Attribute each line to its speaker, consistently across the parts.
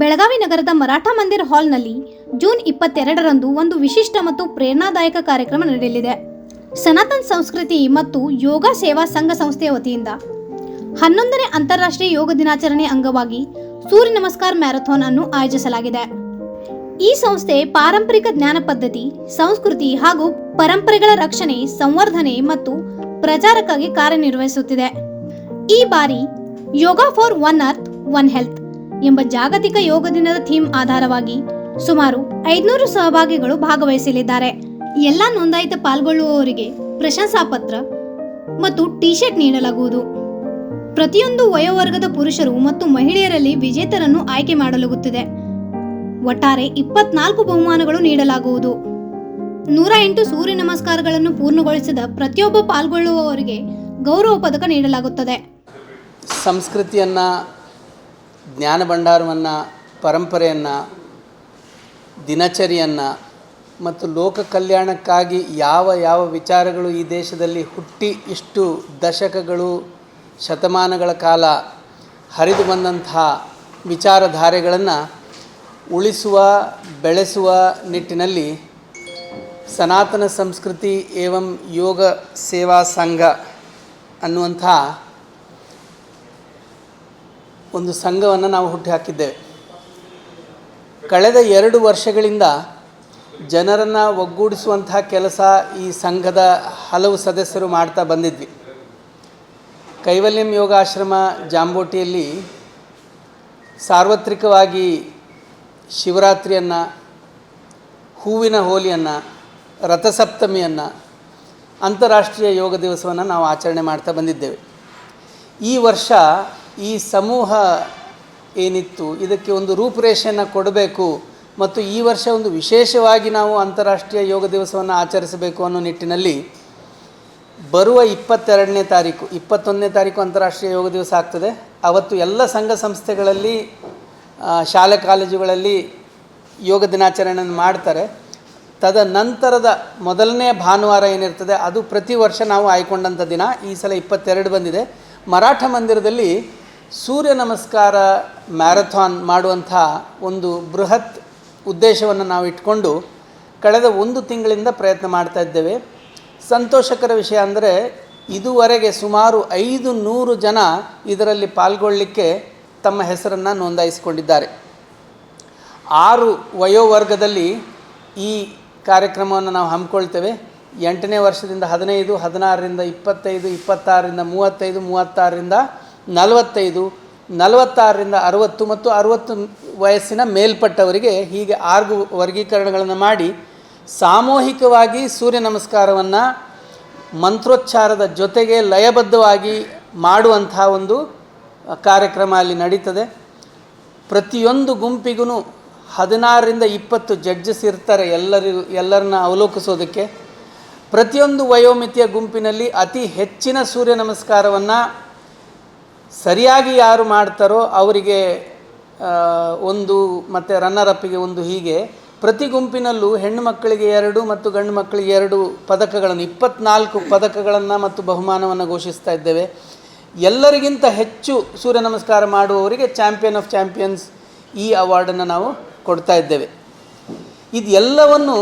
Speaker 1: ಬೆಳಗಾವಿ ನಗರದ ಮರಾಠ ಮಂದಿರ್ ಹಾಲ್ನಲ್ಲಿ ಜೂನ್ ಇಪ್ಪತ್ತೆರಡರಂದು ಒಂದು ವಿಶಿಷ್ಟ ಮತ್ತು ಪ್ರೇರಣಾದಾಯಕ ಕಾರ್ಯಕ್ರಮ ನಡೆಯಲಿದೆ. ಸನಾತನ್ ಸಂಸ್ಕೃತಿ ಮತ್ತು ಯೋಗ ಸೇವಾ ಸಂಘ ಸಂಸ್ಥೆಯ ವತಿಯಿಂದ ಹನ್ನೊಂದನೇ ಅಂತಾರಾಷ್ಟ್ರೀಯ ಯೋಗ ದಿನಾಚರಣೆ ಅಂಗವಾಗಿ ಸೂರ್ಯ ನಮಸ್ಕಾರ ಮ್ಯಾರಥಾನ್ ಅನ್ನು ಆಯೋಜಿಸಲಾಗಿದೆ. ಈ ಸಂಸ್ಥೆ ಪಾರಂಪರಿಕ ಜ್ಞಾನ ಪದ್ಧತಿ, ಸಂಸ್ಕೃತಿ ಹಾಗೂ ಪರಂಪರೆಗಳ ರಕ್ಷಣೆ, ಸಂವರ್ಧನೆ ಮತ್ತು ಪ್ರಚಾರಕ್ಕಾಗಿ ಕಾರ್ಯನಿರ್ವಹಿಸುತ್ತಿದೆ. ಈ ಬಾರಿ yoga for one earth, one health ಎಂಬ ಜಾಗತಿಕ ಯೋಗ ದಿನದ ಥೀಮ್ ಆಧಾರವಾಗಿ ಸುಮಾರು ಐದುನೂರು ಸಹಭಾಗಿಗಳು ಭಾಗವಹಿಸಲಿದ್ದಾರೆ. ಎಲ್ಲ ನೋಂದಾಯಿತ ಪಾಲ್ಗೊಳ್ಳುವವರಿಗೆ ಪ್ರಶಂಸಾ ಪತ್ರ ಮತ್ತು ಟಿ ಶರ್ಟ್ ನೀಡಲಾಗುವುದು. ಪ್ರತಿಯೊಂದು ವಯೋವರ್ಗದ ಪುರುಷರು ಮತ್ತು ಮಹಿಳೆಯರಲ್ಲಿ ವಿಜೇತರನ್ನು ಆಯ್ಕೆ ಮಾಡಲಾಗುತ್ತಿದೆ. ಒಟ್ಟಾರೆ ಇಪ್ಪತ್ನಾಲ್ಕು ಬಹುಮಾನಗಳು ನೀಡಲಾಗುವುದು. ನೂರ ಎಂಟು ಸೂರ್ಯ ನಮಸ್ಕಾರಗಳನ್ನು ಪೂರ್ಣಗೊಳಿಸಿದ ಪ್ರತಿಯೊಬ್ಬ ಪಾಲ್ಗೊಳ್ಳುವವರಿಗೆ ಗೌರವ ಪದಕ ನೀಡಲಾಗುತ್ತದೆ.
Speaker 2: ಸಂಸ್ಕೃತಿಯನ್ನು ಜ್ಞಾನ ಭಂಡಾರವನ್ನು, ಪರಂಪರೆಯನ್ನು, ದಿನಚರಿಯನ್ನು ಮತ್ತು ಲೋಕ ಕಲ್ಯಾಣಕ್ಕಾಗಿ ಯಾವ ಯಾವ ವಿಚಾರಗಳು ಈ ದೇಶದಲ್ಲಿ ಹುಟ್ಟಿ ಇಷ್ಟು ದಶಕಗಳು, ಶತಮಾನಗಳ ಕಾಲ ಹರಿದು ಬಂದಂತಹ ವಿಚಾರಧಾರೆಗಳನ್ನು ಉಳಿಸುವ, ಬೆಳೆಸುವ ನಿಟ್ಟಿನಲ್ಲಿ ಸನಾತನ ಸಂಸ್ಕೃತಿ ಏವಂ ಯೋಗ ಸೇವಾ ಸಂಘ ಅನ್ನುವಂಥ ಒಂದು ಸಂಘವನ್ನು ನಾವು ಹುಟ್ಟಿ ಹಾಕಿದ್ದೇವೆ. ಕಳೆದ ಎರಡು ವರ್ಷಗಳಿಂದ ಜನರನ್ನು ಒಗ್ಗೂಡಿಸುವಂತಹ ಕೆಲಸ ಈ ಸಂಘದ ಹಲವು ಸದಸ್ಯರು ಮಾಡ್ತಾ ಬಂದಿದ್ವಿ. ಕೈವಲ್ಯಂ ಯೋಗಾಶ್ರಮ ಜಾಂಬೋಟಿಯಲ್ಲಿ ಸಾರ್ವತ್ರಿಕವಾಗಿ ಶಿವರಾತ್ರಿಯನ್ನು, ಹೂವಿನ ಹೋಲಿಯನ್ನು, ರಥಸಪ್ತಮಿಯನ್ನು, ಅಂತಾರಾಷ್ಟ್ರೀಯ ಯೋಗ ದಿವಸವನ್ನು ನಾವು ಆಚರಣೆ ಮಾಡ್ತಾ ಬಂದಿದ್ದೇವೆ. ಈ ವರ್ಷ ಈ ಸಮೂಹ ಏನಿತ್ತು, ಇದಕ್ಕೆ ಒಂದು ರೂಪುರೇಷೆಯನ್ನು ಕೊಡಬೇಕು ಮತ್ತು ಈ ವರ್ಷ ಒಂದು ವಿಶೇಷವಾಗಿ ನಾವು ಅಂತಾರಾಷ್ಟ್ರೀಯ ಯೋಗ ದಿವಸವನ್ನು ಆಚರಿಸಬೇಕು ಅನ್ನೋ ನಿಟ್ಟಿನಲ್ಲಿ ಬರುವ ಇಪ್ಪತ್ತೆರಡನೇ ತಾರೀಕು, ಇಪ್ಪತ್ತೊಂದನೇ ತಾರೀಕು ಅಂತಾರಾಷ್ಟ್ರೀಯ ಯೋಗ ದಿವಸ ಆಗ್ತದೆ. ಅವತ್ತು ಎಲ್ಲ ಸಂಘ ಸಂಸ್ಥೆಗಳಲ್ಲಿ ಶಾಲೆ ಕಾಲೇಜುಗಳಲ್ಲಿ ಯೋಗ ದಿನಾಚರಣೆಯನ್ನು ಮಾಡ್ತಾರೆ. ತದನಂತರದ ಮೊದಲನೇ ಭಾನುವಾರ ಏನಿರ್ತದೆ, ಅದು ಪ್ರತಿ ವರ್ಷ ನಾವು ಆಯ್ಕೊಂಡಂಥ ದಿನ, ಈ ಸಲ ಇಪ್ಪತ್ತೆರಡು ಬಂದಿದೆ. ಮರಾಠ ಮಂದಿರದಲ್ಲಿ ಸೂರ್ಯ ನಮಸ್ಕಾರ ಮ್ಯಾರಥಾನ್ ಮಾಡುವಂಥ ಒಂದು ಬೃಹತ್ ಉದ್ದೇಶವನ್ನು ನಾವು ಇಟ್ಕೊಂಡು ಕಳೆದ ಒಂದು ತಿಂಗಳಿಂದ ಪ್ರಯತ್ನ ಮಾಡ್ತಾ ಇದ್ದೇವೆ. ಸಂತೋಷಕರ ವಿಷಯ ಅಂದರೆ ಇದುವರೆಗೆ ಸುಮಾರು ಐದು ನೂರು ಜನ ಇದರಲ್ಲಿ ಪಾಲ್ಗೊಳ್ಳಲಿಕ್ಕೆ ತಮ್ಮ ಹೆಸರನ್ನು ನೋಂದಾಯಿಸಿಕೊಂಡಿದ್ದಾರೆ. ಆರು ವಯೋವರ್ಗದಲ್ಲಿ ಈ ಕಾರ್ಯಕ್ರಮವನ್ನು ನಾವು ಹಮ್ಮಿಕೊಳ್ತೇವೆ. ಎಂಟನೇ ವರ್ಷದಿಂದ ಹದಿನೈದು, ಹದಿನಾರರಿಂದ ಇಪ್ಪತ್ತೈದು, ಇಪ್ಪತ್ತಾರರಿಂದ ಮೂವತ್ತೈದು, ಮೂವತ್ತಾರರಿಂದ ನಲವತ್ತೈದು, ನಲವತ್ತಾರರಿಂದ ಅರವತ್ತು ಮತ್ತು ಅರುವತ್ತು ವಯಸ್ಸಿನ ಮೇಲ್ಪಟ್ಟವರಿಗೆ ಹೀಗೆ ಆರು ವರ್ಗೀಕರಣಗಳನ್ನು ಮಾಡಿ ಸಾಮೂಹಿಕವಾಗಿ ಸೂರ್ಯ ನಮಸ್ಕಾರವನ್ನು ಮಂತ್ರೋಚ್ಚಾರದ ಜೊತೆಗೆ ಲಯಬದ್ಧವಾಗಿ ಮಾಡುವಂಥ ಒಂದು ಕಾರ್ಯಕ್ರಮ ಅಲ್ಲಿ ನಡೀತದೆ. ಪ್ರತಿಯೊಂದು ಗುಂಪಿಗೂ ಹದಿನಾರರಿಂದ ಇಪ್ಪತ್ತು ಜಡ್ಜಸ್ ಇರ್ತಾರೆ ಎಲ್ಲರಿಗೂ, ಎಲ್ಲರನ್ನ ಅವಲೋಕಿಸೋದಕ್ಕೆ. ಪ್ರತಿಯೊಂದು ವಯೋಮಿತಿಯ ಗುಂಪಿನಲ್ಲಿ ಅತಿ ಹೆಚ್ಚಿನ ಸೂರ್ಯ ನಮಸ್ಕಾರವನ್ನು ಸರಿಯಾಗಿ ಯಾರು ಮಾಡ್ತಾರೋ ಅವರಿಗೆ ಒಂದು ಮತ್ತು ರನ್ನರ್ ಅಪ್ಪಿಗೆ ಒಂದು ಹೀಗೆ. ಪ್ರತಿ ಗುಂಪಿನಲ್ಲೂ ಹೆಣ್ಣು ಮಕ್ಕಳಿಗೆ ಎರಡು ಮತ್ತು ಗಂಡು ಮಕ್ಕಳಿಗೆ ಎರಡು ಪದಕಗಳನ್ನು, ಇಪ್ಪತ್ನಾಲ್ಕು ಪದಕಗಳನ್ನು ಮತ್ತು ಬಹುಮಾನವನ್ನು ಘೋಷಿಸ್ತಾ ಇದ್ದೇವೆ. ಎಲ್ಲರಿಗಿಂತ ಹೆಚ್ಚು ಸೂರ್ಯ ನಮಸ್ಕಾರ ಮಾಡುವವರಿಗೆ ಚಾಂಪಿಯನ್ ಆಫ್ ಚಾಂಪಿಯನ್ಸ್ ಈ ಅವಾರ್ಡನ್ನು ನಾವು ಕೊಡ್ತಾ ಇದ್ದೇವೆ. ಇದೆಲ್ಲವನ್ನು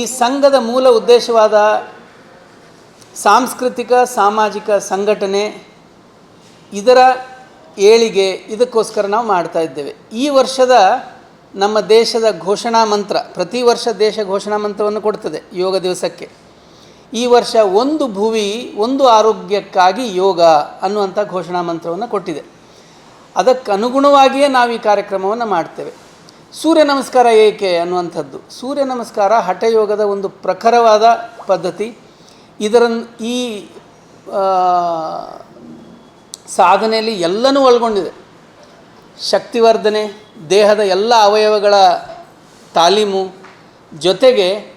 Speaker 2: ಈ ಸಂಘದ ಮೂಲ ಉದ್ದೇಶವಾದ ಸಾಂಸ್ಕೃತಿಕ, ಸಾಮಾಜಿಕ ಸಂಘಟನೆ ಇದರ ಏಳಿಗೆ ಇದಕ್ಕೋಸ್ಕರ ನಾವು ಮಾಡ್ತಾ ಇದ್ದೇವೆ. ಈ ವರ್ಷದ ನಮ್ಮ ದೇಶದ ಘೋಷಣಾ ಮಂತ್ರ, ಪ್ರತಿ ವರ್ಷ ದೇಶ ಘೋಷಣಾ ಮಂತ್ರವನ್ನು ಕೊಡ್ತದೆ ಯೋಗ ದಿವಸಕ್ಕೆ. ಈ ವರ್ಷ ಒಂದು ಭೂವಿ, ಒಂದು ಆರೋಗ್ಯಕ್ಕಾಗಿ ಯೋಗ ಅನ್ನುವಂಥ ಘೋಷಣಾ ಮಂತ್ರವನ್ನು ಕೊಟ್ಟಿದೆ. ಅದಕ್ಕೆ ಅನುಗುಣವಾಗಿಯೇ ನಾವು ಈ ಕಾರ್ಯಕ್ರಮವನ್ನು ಮಾಡ್ತೇವೆ. ಸೂರ್ಯ ನಮಸ್ಕಾರ ಏಕೆ ಅನ್ನುವಂಥದ್ದು. ಸೂರ್ಯ ನಮಸ್ಕಾರ ಹಠಯೋಗದ ಒಂದು ಪ್ರಖರವಾದ ಪದ್ಧತಿ. ಇದರ ಈ ಸಾಧನೆಯಲ್ಲಿ ಎಲ್ಲನೂ ಒಳಗೊಂಡಿದೆ. ಶಕ್ತಿವರ್ಧನೆ, ದೇಹದ ಎಲ್ಲ ಅವಯವಗಳ ತಾಲೀಮು ಜೊತೆಗೆ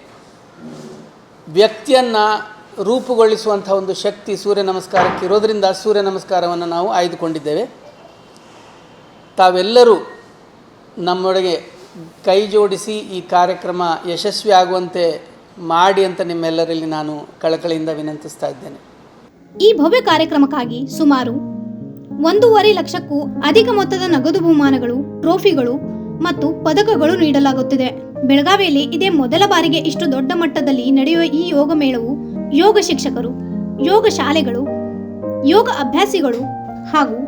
Speaker 2: ವ್ಯಕ್ತಿಯನ್ನು ರೂಪುಗೊಳಿಸುವಂಥ ಒಂದು ಶಕ್ತಿ ಸೂರ್ಯ ನಮಸ್ಕಾರಕ್ಕೆ ಇರೋದರಿಂದ ಸೂರ್ಯ ನಮಸ್ಕಾರವನ್ನು ನಾವು ಆಯ್ದುಕೊಂಡಿದ್ದೇವೆ. ತಾವೆಲ್ಲರೂ ನಮ್ಮೊಳಗೆ ಕೈ ಜೋಡಿಸಿ ಈ ಕಾರ್ಯಕ್ರಮ ಯಶಸ್ವಿ ಆಗುವಂತೆ ಮಾಡಿ ಅಂತ ನಿಮ್ಮೆಲ್ಲರಲ್ಲಿ ನಾನು ಕಳಕಳಿಯಿಂದ ವಿನಂತಿಸ್ತಾ ಇದ್ದೇನೆ.
Speaker 1: ಈ ಭವ್ಯ ಕಾರ್ಯಕ್ರಮಕ್ಕಾಗಿ ಸುಮಾರು ಒಂದೂವರೆ ಲಕ್ಷಕ್ಕೂ ಅಧಿಕ ಮೊತ್ತದ ನಗದು ಬಹುಮಾನಗಳು, ಟ್ರೋಫಿಗಳು ಮತ್ತು ಪದಕಗಳು ನೀಡಲಾಗುತ್ತಿದೆ. ಬೆಳಗಾವಿಯಲ್ಲಿ ಇದೇ ಮೊದಲ ಬಾರಿಗೆ ಇಷ್ಟು ದೊಡ್ಡ ಮಟ್ಟದಲ್ಲಿ ನಡೆಯುವ ಈ ಯೋಗ ಮೇಳವು ಯೋಗ ಶಿಕ್ಷಕರು, ಯೋಗ ಶಾಲೆಗಳು, ಯೋಗ ಅಭ್ಯಾಸಿಗಳು ಹಾಗೂ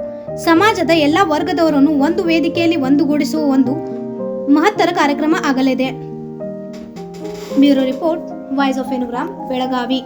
Speaker 1: ಸಮಾಜದ ಎಲ್ಲ ವರ್ಗದವರನ್ನು ಒಂದು ವೇದಿಕೆಯಲ್ಲಿ ಒಂದುಗೂಡಿಸುವ ಒಂದು ಮಹತ್ತರ ಕಾರ್ಯಕ್ರಮ ಆಗಲಿದೆ. ಬ್ಯೂರೋ ರಿಪೋರ್ಟ್, ವಾಯ್ಸ್ ಆಫ್ ಎನುಗ್ರಾಮ್ ಬೆಳಗಾವಿ.